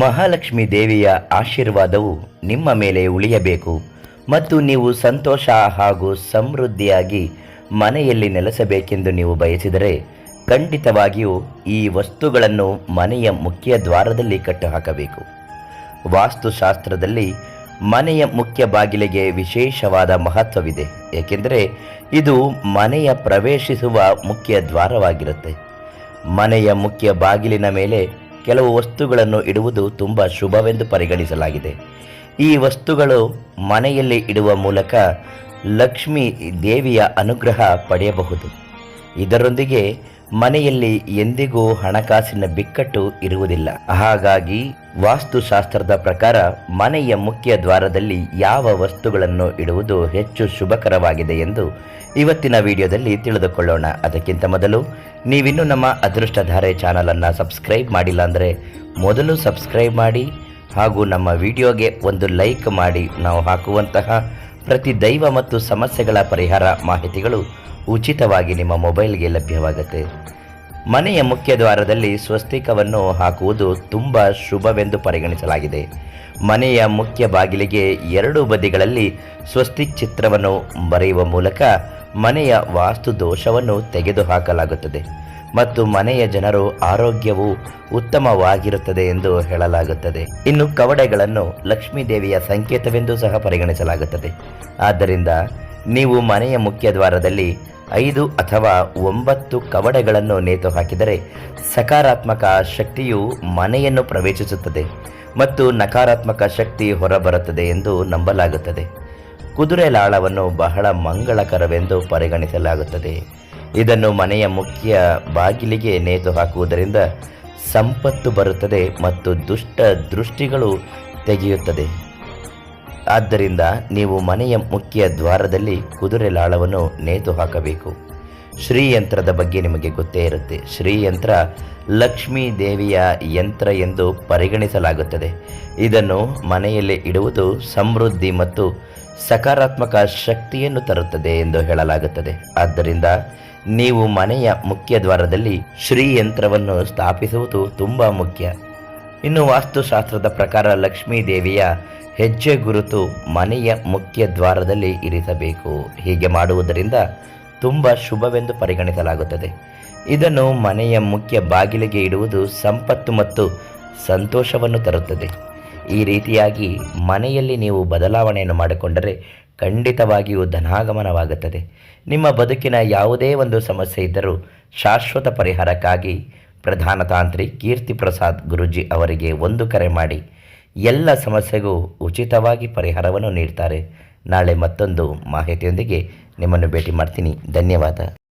ಮಹಾಲಕ್ಷ್ಮಿ ದೇವಿಯ ಆಶೀರ್ವಾದವು ನಿಮ್ಮ ಮೇಲೆ ಉಳಿಯಬೇಕು ಮತ್ತು ನೀವು ಸಂತೋಷ ಹಾಗೂ ಸಮೃದ್ಧಿಯಾಗಿ ಮನೆಯಲ್ಲಿ ನೆಲೆಸಬೇಕೆಂದು ನೀವು ಬಯಸಿದರೆ ಖಂಡಿತವಾಗಿಯೂ ಈ ವಸ್ತುಗಳನ್ನು ಮನೆಯ ಮುಖ್ಯ ದ್ವಾರದಲ್ಲಿ ಕಟ್ಟುಹಾಕಬೇಕು. ವಾಸ್ತುಶಾಸ್ತ್ರದಲ್ಲಿ ಮನೆಯ ಮುಖ್ಯ ಬಾಗಿಲಿಗೆ ವಿಶೇಷವಾದ ಮಹತ್ವವಿದೆ, ಏಕೆಂದರೆ ಇದು ಮನೆಯ ಪ್ರವೇಶಿಸುವ ಮುಖ್ಯ ದ್ವಾರವಾಗಿರುತ್ತೆ. ಮನೆಯ ಮುಖ್ಯ ಬಾಗಿಲಿನ ಮೇಲೆ ಕೆಲವು ವಸ್ತುಗಳನ್ನು ಇಡುವುದು ತುಂಬ ಶುಭವೆಂದು ಪರಿಗಣಿಸಲಾಗಿದೆ. ಈ ವಸ್ತುಗಳು ಮನೆಯಲ್ಲಿ ಇಡುವ ಮೂಲಕ ಲಕ್ಷ್ಮೀ ದೇವಿಯ ಅನುಗ್ರಹ ಪಡೆಯಬಹುದು. ಇದರೊಂದಿಗೆ ಮನೆಯಲ್ಲಿ ಎಂದಿಗೂ ಹಣಕಾಸಿನ ಬಿಕ್ಕಟ್ಟು ಇರುವುದಿಲ್ಲ. ಹಾಗಾಗಿ ವಾಸ್ತುಶಾಸ್ತ್ರದ ಪ್ರಕಾರ ಮನೆಯ ಮುಖ್ಯ ದ್ವಾರದಲ್ಲಿ ಯಾವ ವಸ್ತುಗಳನ್ನು ಇಡುವುದು ಹೆಚ್ಚು ಶುಭಕರವಾಗಿದೆ ಎಂದು ಇವತ್ತಿನ ವಿಡಿಯೋದಲ್ಲಿ ತಿಳಿದುಕೊಳ್ಳೋಣ. ಅದಕ್ಕಿಂತ ಮೊದಲು ನೀವಿನ್ನೂ ನಮ್ಮ ಅದೃಷ್ಟಧಾರೆ ಚಾನಲನ್ನು ಸಬ್ಸ್ಕ್ರೈಬ್ ಮಾಡಿಲ್ಲ ಅಂದರೆ ಮೊದಲು ಸಬ್ಸ್ಕ್ರೈಬ್ ಮಾಡಿ ಹಾಗೂ ನಮ್ಮ ವಿಡಿಯೋಗೆ ಒಂದು ಲೈಕ್ ಮಾಡಿ. ನಾವು ಹಾಕುವಂತಹ ಪ್ರತಿ ದೈವ ಮತ್ತು ಸಮಸ್ಯೆಗಳ ಪರಿಹಾರ ಮಾಹಿತಿಗಳು ಉಚಿತವಾಗಿ ನಿಮ್ಮ ಮೊಬೈಲ್ಗೆ ಲಭ್ಯವಾಗುತ್ತೆ. ಮನೆಯ ಮುಖ್ಯ ದ್ವಾರದಲ್ಲಿ ಸ್ವಸ್ತಿಕವನ್ನು ಹಾಕುವುದು ತುಂಬ ಶುಭವೆಂದು ಪರಿಗಣಿಸಲಾಗಿದೆ. ಮನೆಯ ಮುಖ್ಯ ಬಾಗಿಲಿಗೆ ಎರಡು ಬದಿಗಳಲ್ಲಿ ಸ್ವಸ್ತಿಕ್ ಚಿತ್ರವನ್ನು ಬರೆಯುವ ಮೂಲಕ ಮನೆಯ ವಾಸ್ತು ದೋಷವನ್ನು ತೆಗೆದುಹಾಕಲಾಗುತ್ತದೆ ಮತ್ತು ಮನೆಯ ಜನರು ಆರೋಗ್ಯವು ಉತ್ತಮವಾಗಿರುತ್ತದೆ ಎಂದು ಹೇಳಲಾಗುತ್ತದೆ. ಇನ್ನು ಕವಡೆಗಳನ್ನು ಲಕ್ಷ್ಮೀ ದೇವಿಯ ಸಂಕೇತವೆಂದು ಸಹ ಪರಿಗಣಿಸಲಾಗುತ್ತದೆ. ಆದ್ದರಿಂದ ನೀವು ಮನೆಯ ಮುಖ್ಯ ದ್ವಾರದಲ್ಲಿ ಐದು ಅಥವಾ ಒಂಬತ್ತು ಕವಡೆಗಳನ್ನು ನೇತು ಹಾಕಿದರೆ ಸಕಾರಾತ್ಮಕ ಶಕ್ತಿಯು ಮನೆಯನ್ನು ಪ್ರವೇಶಿಸುತ್ತದೆ ಮತ್ತು ನಕಾರಾತ್ಮಕ ಶಕ್ತಿ ಹೊರಬರುತ್ತದೆ ಎಂದು ನಂಬಲಾಗುತ್ತದೆ. ಕುದುರೆ ಲಾಳವನ್ನು ಬಹಳ ಮಂಗಳಕರವೆಂದು ಪರಿಗಣಿಸಲಾಗುತ್ತದೆ. ಇದನ್ನು ಮನೆಯ ಮುಖ್ಯ ಬಾಗಿಲಿಗೆ ನೇತು ಹಾಕುವುದರಿಂದ ಸಂಪತ್ತು ಬರುತ್ತದೆ ಮತ್ತು ದುಷ್ಟ ದೃಷ್ಟಿಗಳು ತೆಗೆಯುತ್ತದೆ. ಆದ್ದರಿಂದ ನೀವು ಮನೆಯ ಮುಖ್ಯ ದ್ವಾರದಲ್ಲಿ ಕುದುರೆ ಲಾಳವನ್ನು ನೇತು ಹಾಕಬೇಕು. ಶ್ರೀಯಂತ್ರದ ಬಗ್ಗೆ ನಿಮಗೆ ಗೊತ್ತೇ ಇರುತ್ತೆ. ಶ್ರೀಯಂತ್ರ ಲಕ್ಷ್ಮೀ ದೇವಿಯ ಯಂತ್ರ ಎಂದು ಪರಿಗಣಿಸಲಾಗುತ್ತದೆ. ಇದನ್ನು ಮನೆಯಲ್ಲಿ ಇಡುವುದು ಸಮೃದ್ಧಿ ಮತ್ತು ಸಕಾರಾತ್ಮಕ ಶಕ್ತಿಯನ್ನು ತರುತ್ತದೆ ಎಂದು ಹೇಳಲಾಗುತ್ತದೆ. ಆದ್ದರಿಂದ ನೀವು ಮನೆಯ ಮುಖ್ಯ ದ್ವಾರದಲ್ಲಿ ಶ್ರೀಯಂತ್ರವನ್ನು ಸ್ಥಾಪಿಸುವುದು ತುಂಬ ಮುಖ್ಯ. ಇನ್ನು ವಾಸ್ತುಶಾಸ್ತ್ರದ ಪ್ರಕಾರ ಲಕ್ಷ್ಮೀ ದೇವಿಯ ಹೆಜ್ಜೆ ಗುರುತು ಮನೆಯ ಮುಖ್ಯ ದ್ವಾರದಲ್ಲಿ ಇರಿಸಬೇಕು. ಹೀಗೆ ಮಾಡುವುದರಿಂದ ತುಂಬ ಶುಭವೆಂದು ಪರಿಗಣಿಸಲಾಗುತ್ತದೆ. ಇದನ್ನು ಮನೆಯ ಮುಖ್ಯ ಬಾಗಿಲಿಗೆ ಇಡುವುದು ಸಂಪತ್ತು ಮತ್ತು ಸಂತೋಷವನ್ನು ತರುತ್ತದೆ. ಈ ರೀತಿಯಾಗಿ ಮನೆಯಲ್ಲಿ ನೀವು ಬದಲಾವಣೆಯನ್ನು ಮಾಡಿಕೊಂಡರೆ ಖಂಡಿತವಾಗಿಯೂ ಧನಾಗಮನವಾಗುತ್ತದೆ. ನಿಮ್ಮ ಬದುಕಿನ ಯಾವುದೇ ಒಂದು ಸಮಸ್ಯೆ ಇದ್ದರೂ ಶಾಶ್ವತ ಪರಿಹಾರಕ್ಕಾಗಿ ಪ್ರಧಾನ ತಾಂತ್ರಿ ಕೀರ್ತಿ ಪ್ರಸಾದ್ ಗುರುಜಿ ಅವರಿಗೆ ಒಂದು ಕರೆ ಮಾಡಿ, ಎಲ್ಲ ಸಮಸ್ಯೆಗೂ ಉಚಿತವಾಗಿ ಪರಿಹಾರವನ್ನು ನೀಡ್ತಾರೆ. ನಾಳೆ ಮತ್ತೊಂದು ಮಾಹಿತಿಯೊಂದಿಗೆ ನಿಮ್ಮನ್ನು ಭೇಟಿ ಮಾಡ್ತೀನಿ. ಧನ್ಯವಾದ.